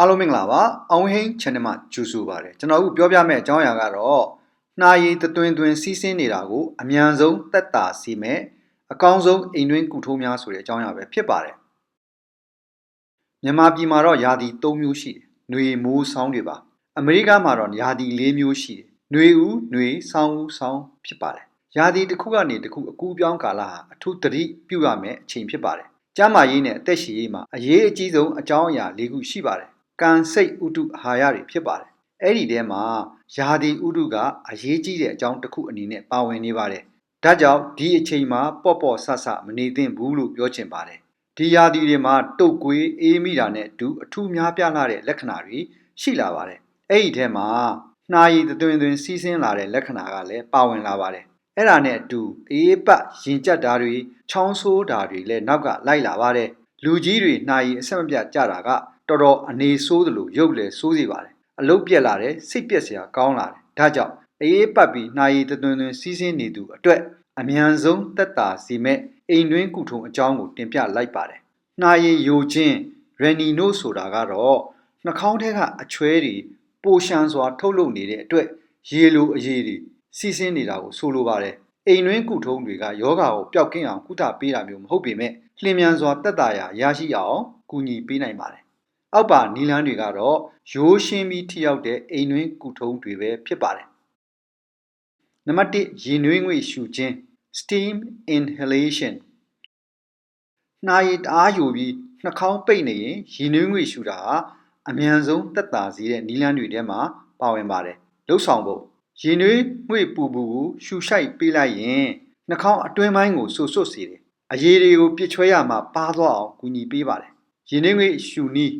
အားလုံးမင်္ဂလာပါအောင်ဟိန်း channel မှာကြိုဆိုပါရစေကျွန်တော်အခုပြောပြမယ့်အကြောင်းအရာကတော့နှာရည်တသွင်းသွင်းစီးဆင်းနေတာကိုအမြန်ဆုံးသက်တာစေမဲ့အကောင်းဆုံးအိမ်တွင်းကုထိုးများဆိုတဲ့အကြောင်းအရာပဲဖြစ်ပါတယ်မြန်မာပြည်မှာတော့ယာတီ၃မျိုးရှိတယ်။နှွေမိုးဆောင်းတွေပါ။အမေရိကမှာတော့ယာတီ၄မျိုးရှိတယ်။နှွေဦးနှွေဆောင်းဦးဆောင်းဖြစ်ပါတယ်။ယာတီတစ်ခုကနေတစ်ခုအကူပြောင်းကာလဟာအထူးသတိပြုရမယ့်အချိန်ဖြစ်ပါတယ်။ကျန်းမာရေးနဲ့အသက်ရှင်ရေးမှာအရေးအကြီးဆုံးအကြောင်းအရာ၄ခုရှိပါတယ် ကံစိတ်ဥတုအာဟာရတွေဖြစ်ပါတယ်။အဲ့ဒီထဲမှာယာတီဥတုကအရေးကြီးတဲ့အကြောင်းတစ်ခုအနေနဲ့ပါဝင်နေပါတယ်။ဒါကြောင့်ဒီအချိန်မှာပေါ့ပေါ့ဆဆမနေသင့်ဘူးလို့ပြောချင်ပါတယ်။ဒီယာတီတွေမှာတုတ်ကွေးအေးမိတာနဲ့အတူအထူးများပြားလာတဲ့လက္ခဏာတွေရှိလာပါတယ်။အဲ့ဒီထဲမှာနှာရည်သွင်သွင်စီးဆင်းလာတဲ့လက္ခဏာကလည်းပါဝင်လာပါတယ်။အဲ့ဒါနဲ့အတူအေးပတ်ရင်ကျက်တာတွေချောင်းဆိုးတာတွေလည်းနောက်ကလိုက်လာပါတယ်။လူကြီးတွေနှာရည်အဆက်မပြတ်ကြတာက တော်တော်အနေဆိုးသလိုရုပ်လည်းဆိုးစေပါတယ်။အလုတ်ပြက်လာတယ်စိတ်ပြက်စရာကောင်းလာတယ်။ဒါကြောင့်အေးပတ်ပြီးနှာရည်သွင်သွင်စီးဆင်းနေသူအတွက်အမြန်ဆုံးသက်သာစေမဲ့အိမ်တွင်းကုထုံအကြောင်းကိုတင်ပြလိုက်ပါတယ်။နှာရည်ယိုခြင်းရနီနိုဆိုတာကတော့နှာခေါင်းထဲကအချွဲတွေပိုရှန်စွာ ထုတ်လုပ်နေတဲ့အတွက်ရေလိုအရေးတွေစီးဆင်းနေတာကိုဆိုလိုပါတယ်။အိမ်တွင်းကုထုံတွေကယောဂါကိုပျောက်ကင်းအောင်ကုသပေးတာမျိုးမဟုတ်ပေမဲ့လျင်မြန်စွာတက်တာရာရရှိအောင်ကူညီပေးနိုင်ပါတယ်။ အောက်ပါနီလန်းတွေကတော့ရိုးရှင်းပြီးထိရောက်တဲ့အိမ်တွင်းကုထုံတွေပဲဖြစ်ပါတယ်။နံပါတ်1ရေနွေးငွေ့ရှူခြင်း steam inhalation နှာရည်တအားယိုပြီးနှာခေါင်းပိတ်နေရင်ရေနွေးငွေ့ရှူတာဟာအမြန်ဆုံးသက်သာစေတဲ့နီလန်းတွေထဲမှာပါဝင်ပါတယ်လှုပ်ဆောင်ဖို့ရေနွေးငွေ့ပူပူကိုရှူရှိုက်ပေးလိုက်ရင်နှာခေါင်းအတွင်းပိုင်းကိုဆူဆွတ်စေတယ်အရည်တွေကိုပြစ်ချွဲရမှာပါသွားအောင်ကူညီပေးပါတယ်ရေနွေးငွေ့ရှူနီး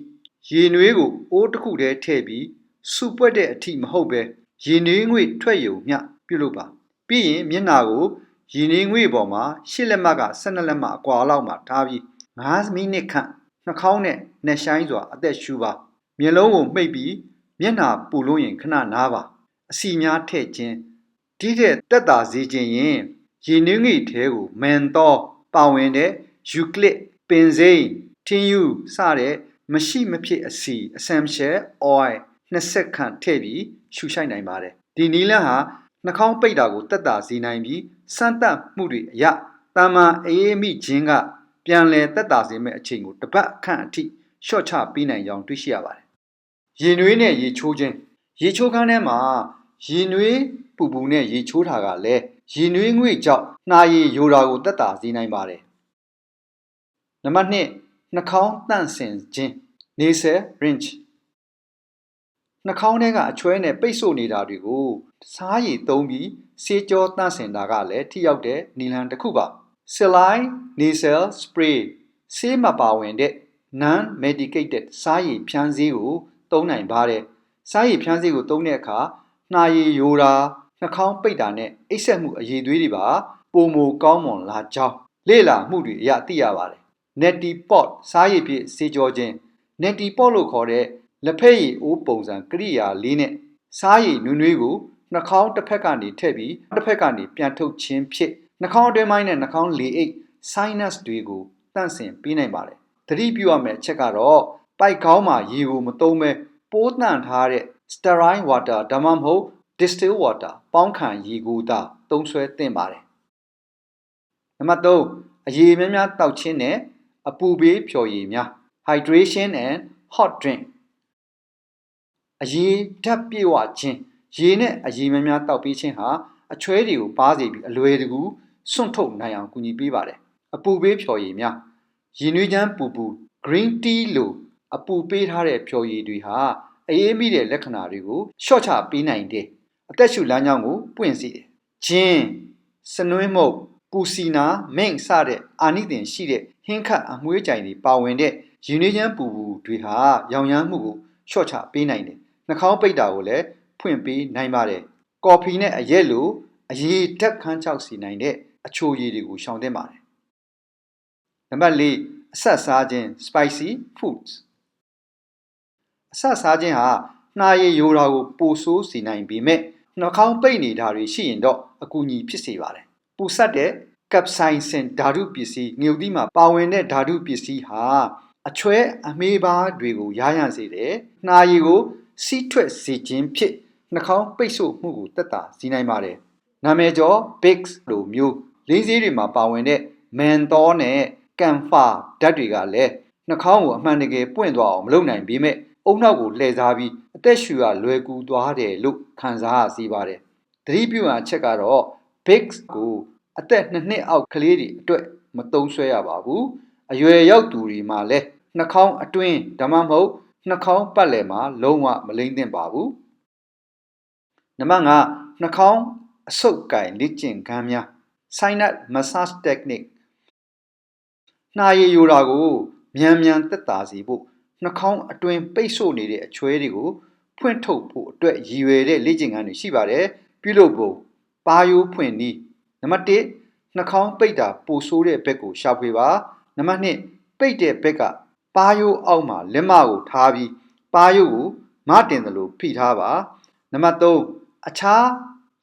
ရေနွေးကိုအိုးတစ်ခုတည်းထည့်ပြီးစူပွက်တဲ့အထိမဟုတ်ပဲရေနွေးငွေ့ထွက်ယုံမျှပြုလုပ်ပါပြီးရင်မျက်နှာကိုရင်းနှီးငွေ့ပေါ်မှာရှစ်လက်မက12လက်မအကွာလောက်မှာထားပြီး9မိနစ်ခန့်နှာခေါင်းနဲ့နှက်ဆိုင်စွာအသက်ရှူပါမျက်လုံးကိုမှိတ်ပြီးမျက်နှာပူလို့ရင်ခဏနားပါအစီများထည့်ခြင်းဒီတဲ့တက်တာစေခြင်းရင်ရင်းနှီးငွေ့ထဲကိုမန်သောပါဝင်တဲ့ယူကလစ်ပင်စိမ်းထင်းယူစတဲ့ မရှိမဖြစ်အစီ essential oil 20ခန့်ထည့်ပြီးရှူရှိုက်နိုင်ပါတယ်ဒီနီလန်းဟာနှာခေါင်းပိတ်တာကိုတက်တာစေနိုင်ပြီးစမ်းသပ်မှုတွေအရတာမန်အေးမိခြင်းကပြန်လည်တက်တာစေမဲ့အချိန်ကိုတပတ်ခန့်အထိရှော့ချပေးနိုင်ကြောင်းတွေ့ရှိရပါတယ်။ရေနွေးနဲ့ရေချိုးခြင်းရေချိုးခန်းထဲမှာရေနွေးပူပူနဲ့ရေချိုးတာကလည်းရေနွေးငွေ့ကြောင့်နှာရည်ယိုတာကိုတက်တာစေနိုင်ပါတယ်။နံပါတ်2 နှာခေါင်းတန့်စင်ခြင်း nasal rinse နှာခေါင်းထဲကအချွဲနဲ့ပိတ်ဆို့နေတာတွေကိုစားရည်သုံးပြီးဆေးကြောတန့်စင်တာကလည်းထိရောက်တဲ့နီလန်တစ်ခုပါ saline nasal spray ဆေးမပါဝင်တဲ့ non medicated စားရည်ဖြန်းဆေးကိုသုံးနိုင်ပါတယ်စားရည်ဖြန်းဆေးကိုသုံးတဲ့အခါနှာရည်ယိုတာနှာခေါင်းပိတ်တာနဲ့အိပ်စက်မှုအရည်သွေးတွေပါပုံမကောင်းမွန်လာကြောင်းလေ့လာမှုတွေအရသိရပါတယ် neti pot စားရည်ပြည့်ဆေးကြောခြင်း neti pot လို့ခေါ်တဲ့လက်ဖက်ရည်အိုးပုံစံကရိယာလေးနဲ့စားရည်နွေးနွေးကိုနှာခေါင်းတစ်ဖက်ကနေထည့်ပြီးတစ်ဖက်ကနေပြန်ထုတ်ခြင်းဖြစ်နှာခေါင်းအတွင်းပိုင်းနဲ့နှာခေါင်းလေအိတ် sinus တွေကိုတန့်စင်ပေးနိုင်ပါတယ်။သတိပြုရမယ့်အချက်ကတော့ပိုက်ခေါင်းမှာရေကိုမသုံးဘဲပိုးတန့်ထားတဲ့ sterile water ဒါမှမဟုတ် distilled water ပေါင်းခံရေကိုသာသုံးစွဲသင့်ပါတယ်။နံပါတ်3အရေများများတောက်ခြင်းနဲ့ အပူပေးဖြော်ရည်များ hydration and hot drink အရေဓာတ်ပြေဝခြင်းရေနဲ့အရေများများတောက်ပေးခြင်းဟာအချွဲတွေကိုပါစေပြီးအလွယ်တကူစွန့်ထုတ်နိုင်အောင်ကူညီပေးပါတယ်အပူပေးဖြော်ရည်များရေနွေးချမ်းပူပူ green tea လို့အပူပေးထားတဲ့ဖြော်ရည်တွေဟာအေးမိတဲ့လက္ခဏာတွေကိုရှော့ချပေးနိုင်တယ်အသက်ရှူလမ်းကြောင်းကိုပွင့်စေတယ်ဂျင်းစနွင်းမုတ်ပူစီနာမိန့်စတဲ့အာနိသင်ရှိတဲ့ ဟင်းခတ်အမွှေးကြိုင်တွေပါဝင်တဲ့ရေနွေးချမ်းပူပူတွေဟာရောင်ရမ်းမှုကိုရှော့ချပေးနိုင်တယ်နှာခေါင်းပိတ်တာကိုလည်းဖွင့်ပေးနိုင်ပါတယ်။ကော်ဖီနဲ့အရက်လိုအရည်ဓာတ်ခန်းချောက်စီနိုင်တဲ့အချိုရည်တွေကိုရှောင်သင့်ပါတယ်။နံပါတ်၄အဆက်စားခြင်း spicy foods အဆက်စားခြင်းဟာနှာရည်ယိုတာကိုပိုဆိုးစေနိုင်ပေမဲ့နှာခေါင်းပိတ်နေတာတွေရှိရင်တော့အကူအညီဖြစ်စေပါတယ်။ပူဆက်တဲ့ capsaicin ဓာတုပစ္စည်းငြုပ်သီးမှာပါဝင်တဲ့ဓာတုပစ္စည်းဟာအချွဲအမေးပါးတွေကိုရာရန်စေတယ်။နှာရည်ကိုစီးထွက်စေခြင်းဖြစ်နှာခေါင်းပိတ်ဆို့မှုကိုတက်တာစီးနိုင်ပါတယ်။နာမည်ကျော် Bigs လိုမျိုးလင်းစေးတွေမှာပါဝင်တဲ့ menthol နဲ့ camphor ဓာတ်တွေကလည်းနှာခေါင်းကိုအမှန်တကယ်ပွင့်သွားအောင်မလုပ်နိုင်ပေမဲ့အုံနောက်ကိုလှည့်စားပြီးအသက်ရှူရလွယ်ကူသွားတယ်လို့ခံစားရစေပါတယ်။သတိပြုရအချက်ကတော့ Bigs ကို အသက်နှစ်နှစ်အောက်ကလေးတွေအတွက်မသုံးဆွဲရပါဘူး။အရွယ်ရောက်သူတွေမှာလည်းနှာခေါင်းအတွင်းဒါမှမဟုတ်နှာခေါင်းပတ်လည်မှာလုံးဝမလိမ့်သင့်ပါဘူး။နံပါတ်5နှာခေါင်းအဆုပ်ကင်လက်ကျင်ခန်းများ sinus massage technique နှာရည်ယိုတာကိုမြန်မြန်သက်သာစေဖို့နှာခေါင်းအတွင်းပိတ်ဆို့နေတဲ့အချွဲတွေကိုဖွင့်ထုတ်ဖို့အတွက်ရည်ရွယ်တဲ့လေ့ကျင့်ခန်းတွေရှိပါတယ်ပြုလုပ်ဖို့ပါယိုးဖွင့်နည်း နံပါတ်1နှာခေါင်းပိတ်တာပိုဆိုးတဲ့ဘက်ကိုရှာဖွေပါနံပါတ်2ပိတ်တဲ့ဘက်ကပါယိုးအောက်မှာလက်မကိုထားပြီးပါယိုးကိုမတင်သလိုဖိထားပါနံပါတ်3အခြား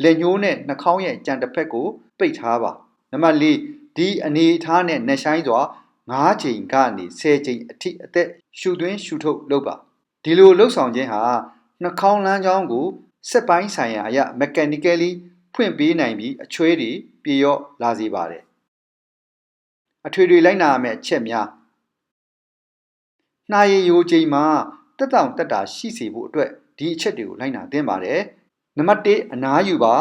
လက်ညှိုးနဲ့နှာခေါင်းရဲ့ကြံတစ်ဖက်ကို ပိတ်ထားပါနံပါတ်4ဒီအနေအထားနဲ့နှဆိုင်စွာ9ချိန်ကနေ10ချိန်အထိအသက်ရှူသွင်းရှူထုတ်လုပ်ပါဒီလိုလှုပ်ဆောင်ခြင်းဟာနှာခေါင်းလမ်းကြောင်းကိုစက်ပိုင်းဆိုင်ရာအရာ mechanically ဖွင့်ပေးနိုင်ပြီးအချွဲတွေပြေရော့လာစေပါတယ်အထွေထွေလိုက်နာရမယ့်အချက်များနှာရည်ယိုချိန်မှာတက်တောင်တက်တာရှိစေဖို့အတွက်ဒီအချက်တွေကိုလိုက်နာသင့်ပါတယ်နံပါတ်1အနားယူပါ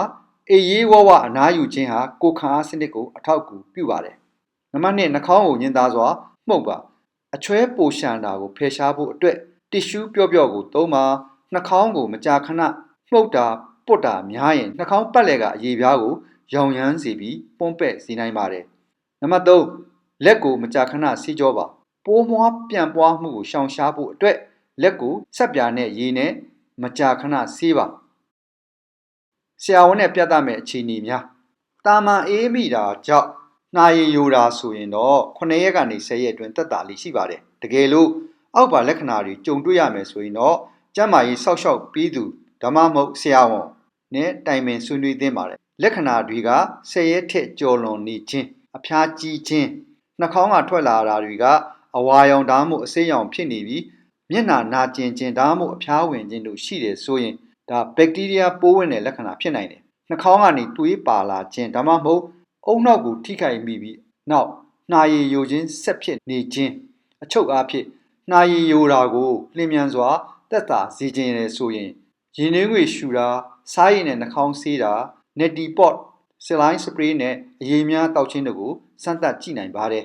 အေးရေးဝဝအနားယူခြင်းဟာကိုယ်ခံအားစနစ်ကိုအထောက်အကူပြုပါတယ်နံပါတ်2နှာခေါင်းကိုညှင်သားစွာမှုတ်ပါအချွဲပိုရှန်တာကိုဖယ်ရှားဖို့အတွက်တစ်ရှူးပြော့ပြော့ကိုသုံးပါနှာခေါင်းကိုမကြာခဏမှုတ်တာ ပုတ်တာများရင်နှာခေါင်းပတ်လည်ကအရေပြားကိုရောင်ရမ်းစေပြီးပွန်းပဲ့စေနိုင်ပါတယ်နံပါတ်3လက်ကိုမကြာခဏစီးကြောပါပိုးမွားပြန့်ပွားမှုကိုရှောင်ရှားဖို့အတွက်လက်ကိုဆက်ပြာနဲ့ရေနဲ့မကြာခဏဆေးပါဆရာဝန်နဲ့ပြသမယ့်အခြေအနေများတာမန်အေးမိတာကြောင့်နှာရည်ယိုတာဆိုရင်တော့9ရက်ကနေ10ရက်အတွင်းတက်တာလေးရှိပါတယ်တကယ်လို့အောက်ပါလက္ခဏာတွေကြုံတွေ့ရမယ်ဆိုရင်တော့ကျန်းမာရေးစောက်ရှောက်ပြီးသူဓမ္မမဟုတ်ဆရာဝန် နဲ့တိုင်ပင်ဆွေးနွေးသင့်ပါတယ်လက္ခဏာတွေက10ရက်ထက်ကျော်လွန်နေခြင်းအဖျားကြီးခြင်းနှာခေါင်းကထွက်လာတာတွေကအဝါရောင်ဓာတ်မှုအစိမ်းရောင်ဖြစ်နေပြီးမျက်နှာနာကျင်ခြင်းဓာတ်မှုအဖျားဝင်ခြင်းတို့ရှိတယ်ဆိုရင်ဒါဘက်တီးရီးယားပိုးဝင်တဲ့လက္ခဏာဖြစ်နိုင်တယ်နှာခေါင်းကနေသွေးပါလာခြင်းဒါမှမဟုတ်အုံနောက်ကိုထိခိုက်မိပြီးနောက်နှာရည်ယိုခြင်းဆက်ဖြစ်နေခြင်းအချုပ်အားဖြင့်နှာရည်ယိုတာကိုလျင်မြန်စွာတက်တာစေခြင်းရယ်ဆိုရင် ရင်နှင်းငွေရှူတာစားရည်နဲ့နှာခေါင်းဆေးတာ neti pot ဆလိုင်းစပရေးနဲ့အရေးများတောက်ခြင်းတို့ကိုစမ်းသပ်ကြည့်နိုင်ပါတယ်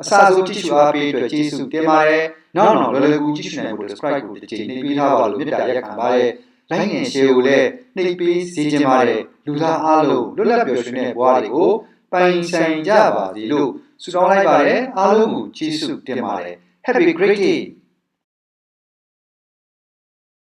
အစားဆုံးကြည့်ရှုအားပေးအတွက်ကျေးဇူးတင်ပါတယ်နောက်နောက်လွယ်လွယ်ကူကြည့်ရှုနိုင်ဖို့ subscribe ကိုတစ်ချိန်နှိပ်ပေးထားပါလို့မြတ်တာရက်ခံပါတယ် like နဲ့ share ကိုလည်းနှိပ်ပေးစေချင်ပါတယ်လူသားအားလုံးလွတ်လပ်ပျော်ရွှင်တဲ့ဘဝတွေကိုပိုင်ဆိုင်ကြပါစေလို့ဆုတောင်းလိုက်ပါတယ်အားလုံးကိုကျေးဇူးတင်ပါတယ် Happy great day